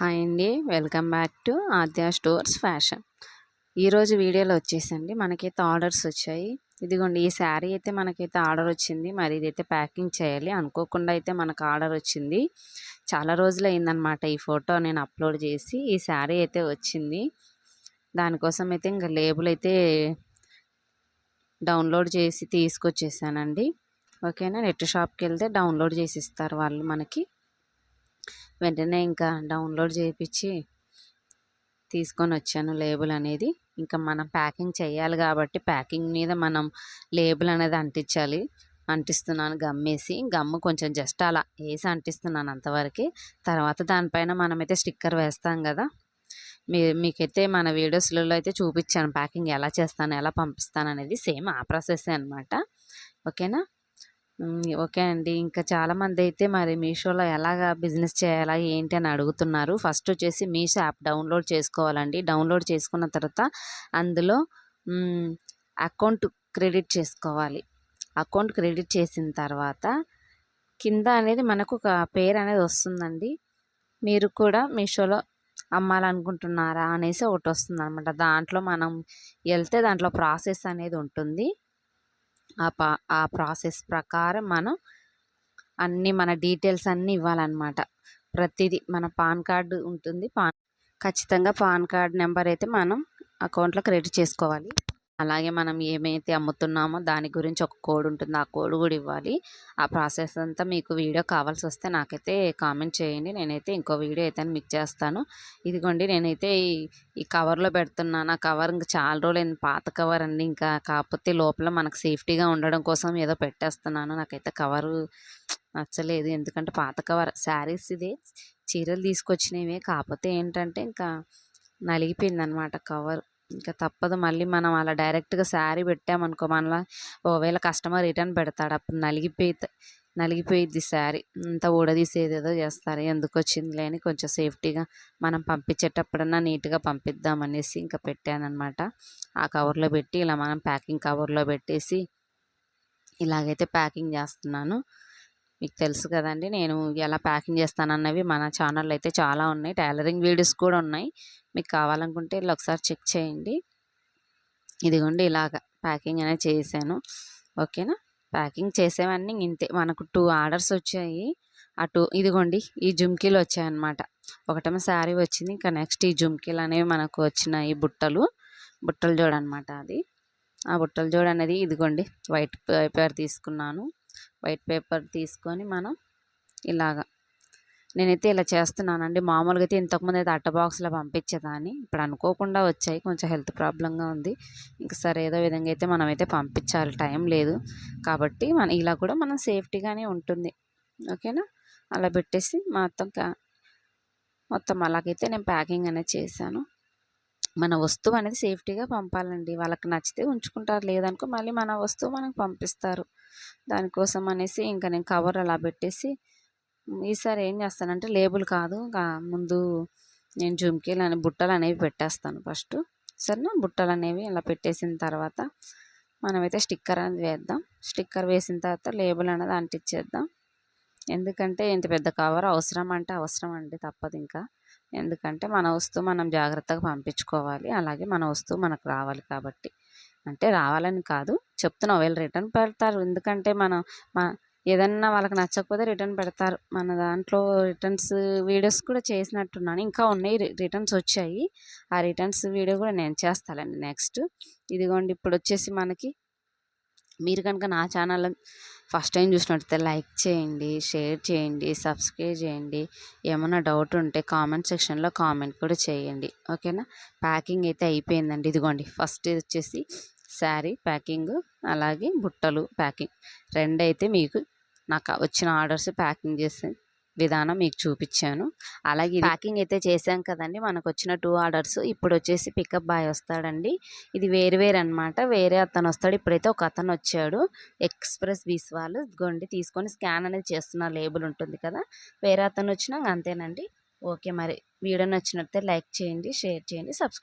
Hi అండి. Welcome back to Aadya stores fashion. ఈరోజు వీడియోలో వచ్చేసండి. మనకైతే ఆర్డర్స్ వచ్చాయి. ఇదిగోండి ఈ శారీ అయితే మనకైతే ఆర్డర్ వచ్చింది. మరి ఇదైతే ప్యాకింగ్ చేయాలి అనుకోకుండా అయితే మనకు ఆర్డర్ వచ్చింది. చాలా రోజులు అయిందనమాట ఈ ఫోటో నేను అప్లోడ్ చేసి. ఈ శారీ అయితే వచ్చింది. దానికోసం అయితే ఇంకా లేబుల్ అయితే డౌన్లోడ్ చేసి తీసుకొచ్చేసానండి. ఓకేనా? నెట్ షాప్కి వెళ్తే డౌన్లోడ్ చేసి ఇస్తారు వాళ్ళు మనకి. వెంటనే ఇంకా డౌన్లోడ్ చేయించి తీసుకొని వచ్చాను లేబుల్ అనేది. ఇంకా మనం ప్యాకింగ్ చేయాలి కాబట్టి ప్యాకింగ్ మీద మనం లేబుల్ అనేది అంటించాలి. అంటిస్తున్నాను గమ్మేసి. గమ్ము కొంచెం జస్ట్ అలా వేసి అంటిస్తున్నాను అంతవరకు. తర్వాత దానిపైన మనమైతే స్టిక్కర్ వేస్తాం కదా. మీ మీకైతే మన వీడియోస్లలో అయితే చూపించాను ప్యాకింగ్ ఎలా చేస్తాను ఎలా పంపిస్తాను అనేది. సేమ్ ఆ ప్రాసెస్ అనమాట ఓకేనా? ఓకే అండి. ఇంకా చాలామంది అయితే మరి మీషోలో ఎలాగా బిజినెస్ చేయాలా ఏంటి అని అడుగుతున్నారు. ఫస్ట్ వచ్చేసి మీషో యాప్ డౌన్లోడ్ చేసుకోవాలండి. డౌన్లోడ్ చేసుకున్న తర్వాత అందులో అకౌంట్ క్రెడిట్ చేసుకోవాలి. అకౌంట్ క్రెడిట్ చేసిన తర్వాత కింద అనేది మనకు ఒక పేరు అనేది వస్తుందండి. మీరు కూడా మీషోలో అమ్మాలనుకుంటున్నారా అనేసి ఒకటి వస్తుంది అనమాట దాంట్లో మనం వెళ్తే దాంట్లో ప్రాసెస్ అనేది ఉంటుంది. ఆ పా ఆ ప్రాసెస్ ప్రకారం మనం అన్నీ మన డీటెయిల్స్ అన్నీ ఇవ్వాలన్నమాట. ప్రతిదీ మన పాన్ కార్డు ఉంటుంది పాన్ ఖచ్చితంగా పాన్ కార్డ్ నెంబర్ అయితే మనం అకౌంట్లో క్రెడిట్ చేసుకోవాలి. అలాగే మనం ఏమైతే అమ్ముతున్నామో దాని గురించి ఒక కోడ్ ఉంటుంది ఆ కోడ్ కూడా ఇవ్వాలి. ఆ ప్రాసెస్ అంతా మీకు వీడియో కావాల్సి వస్తే నాకైతే కామెంట్ చేయండి. నేనైతే ఇంకో వీడియో అయితే మీకు చేస్తాను. ఇదిగోండి నేనైతే ఈ కవర్లో పెడుతున్నాను. ఆ కవర్ ఇంకా చాలా రోజులు పాత కవర్ అండి. ఇంకా కాకపోతే లోపల మనకు సేఫ్టీగా ఉండడం కోసం ఏదో పెట్టేస్తున్నాను. నాకైతే కవరు నచ్చలేదు. ఎందుకంటే పాత కవర్ శారీస్ ఇదే. చీరలు తీసుకొచ్చినవే. కాకపోతే ఏంటంటే ఇంకా నలిగిపోయింది అనమాట కవర్. ఇంకా తప్పదు. మళ్ళీ మనం అలా డైరెక్ట్గా శారీ పెట్టామనుకో మనలా ఒకవేళ కస్టమర్ రిటర్న్ పెడతాడు అప్పుడు నలిగిపోయి నలిగిపోయిద్ది శారీ. అంతా ఊడదీసేది ఏదో చేస్తారు. ఎందుకు వచ్చింది అని కొంచెం సేఫ్టీగా మనం పంపించేటప్పుడన్నా నీట్గా పంపిద్దామనేసి ఇంకా పెట్టానమాట ఆ కవర్లో పెట్టి ఇలా మనం ప్యాకింగ్ కవర్లో పెట్టేసి ఇలాగైతే ప్యాకింగ్ చేస్తున్నాను. మీకు తెలుసు కదండి. నేను ఎలా ప్యాకింగ్ చేస్తానన్నవి మన ఛానల్లో అయితే చాలా ఉన్నాయి. టైలరింగ్ వీడియోస్ కూడా ఉన్నాయి. మీకు కావాలనుకుంటే ఇలా ఒకసారి చెక్ చేయండి. ఇదిగోండి ఇలాగ ప్యాకింగ్ అనేది చేశాను ఓకేనా? ప్యాకింగ్ చేసేవన్నీ ఇంతే. మనకు టూ ఆర్డర్స్ వచ్చాయి. అటు ఇదిగోండి ఈ జుమ్కీలు వచ్చాయన్నమాట. ఒకటేమో శారీ వచ్చింది. ఇంకా నెక్స్ట్ ఈ జుమ్కీలు అనేవి మనకు వచ్చినాయి. బుట్టలు. బుట్టలు జోడు జోడనమాట అది. ఆ బుట్టల జోడు అనేది ఇదిగోండి వైట్ పేపర్ తీసుకున్నాను. వైట్ పేపర్ తీసుకొని మనం ఇలాగా. నేనైతే ఇలా చేస్తున్నానండి. మామూలుగా అయితే ఇంతకుముందు అయితే అట్ట బాక్స్లో పంపించేదాన్ని. ఇప్పుడు అనుకోకుండా వచ్చాయి. కొంచెం హెల్త్ ప్రాబ్లంగా ఉంది. ఇంక సరే ఏదో విధంగా అయితే మనమైతే పంపించాలి. టైం లేదు. కాబట్టి మన ఇలా కూడా మనం సేఫ్టీగానే ఉంటుంది. ఓకేనా? అలా పెట్టేసి మొత్తం మొత్తం అలాగైతే నేను ప్యాకింగ్ అనేది చేశాను. మన వస్తువు అనేది సేఫ్టీగా పంపాలండి. వాళ్ళకి నచ్చితే ఉంచుకుంటారు. లేదనుకో మళ్ళీ మన వస్తువు మనకు పంపిస్తారు. దానికోసం అనేసి ఇంకా నేను కవర్ అలా పెట్టేసి ఈసారి ఏం చేస్తానంటే లేబుల్ కాదు ముందు నేను జుమ్కీలు అనే బుట్టలు అనేవి పెట్టేస్తాను ఫస్ట్. సరేనా? బుట్టలు అనేవి ఇలా పెట్టేసిన తర్వాత మనమైతే స్టిక్కర్ అనేది వేద్దాం. స్టిక్కర్ వేసిన తర్వాత లేబుల్ అనేది అంటించేద్దాం ఎందుకంటే ఇంత పెద్ద కవర్ అవసరం అంటే అవసరం అండి తప్పదు ఇంకా. ఎందుకంటే మన వస్తువు మనం జాగ్రత్తగా పంపించుకోవాలి అలాగే మన వస్తువు మనకు రావాలి కాబట్టి. అంటే రావాలని కాదు. చెప్తున్నా వీళ్ళు రిటర్న్ పెడతారు. ఎందుకంటే మనం మా ఏదన్నా వాళ్ళకి నచ్చకపోతే రిటర్న్ పెడతారు. మన దాంట్లో రిటర్న్స్ వీడియోస్ కూడా చేసినట్టున్నాను. ఇంకా ఉన్నాయి రిటర్న్స్ వచ్చాయి. ఆ రిటర్న్స్ వీడియో కూడా నేను చేస్తానండి నెక్స్ట్. ఇదిగోండి ఇప్పుడు వచ్చేసి మనకి మీరు కనుక నా ఛానల్ ఫస్ట్ టైం చూసినట్టయితే లైక్ చేయండి షేర్ చేయండి సబ్స్క్రైబ్ చేయండి. ఏమైనా డౌట్ ఉంటే కామెంట్ సెక్షన్లో కామెంట్ కూడా చేయండి. ఓకేనా? ప్యాకింగ్ అయితే అయిపోయిందండి. ఇదిగోండి ఫస్ట్ వచ్చేసి శారీ ప్యాకింగ్ అలాగే బుట్టలు ప్యాకింగ్. రెండైతే మీకు నాకు వచ్చిన ఆర్డర్స్ ప్యాకింగ్ చేసి విధానం మీకు చూపించాను. అలాగే ప్యాకింగ్ అయితే చేశాం కదండి. మనకు వచ్చిన టూ ఆర్డర్స్. ఇప్పుడు వచ్చేసి పికప్ బాయ్ వస్తాడండి. ఇది వేరు వేరు అనమాట వేరే అతను వస్తాడు. ఇప్పుడైతే ఒక అతను వచ్చాడు. ఎక్స్ప్రెస్ బీస్ వాళ్ళు గొండి తీసుకొని స్కాన్ అనేది చేస్తున్న లేబుల్ ఉంటుంది కదా. వేరే అతను వచ్చినా అంతేనండి. ఓకే మరి. వీడియో నచ్చినట్టే లైక్ చేయండి షేర్ చేయండి సబ్స్క్రైబ్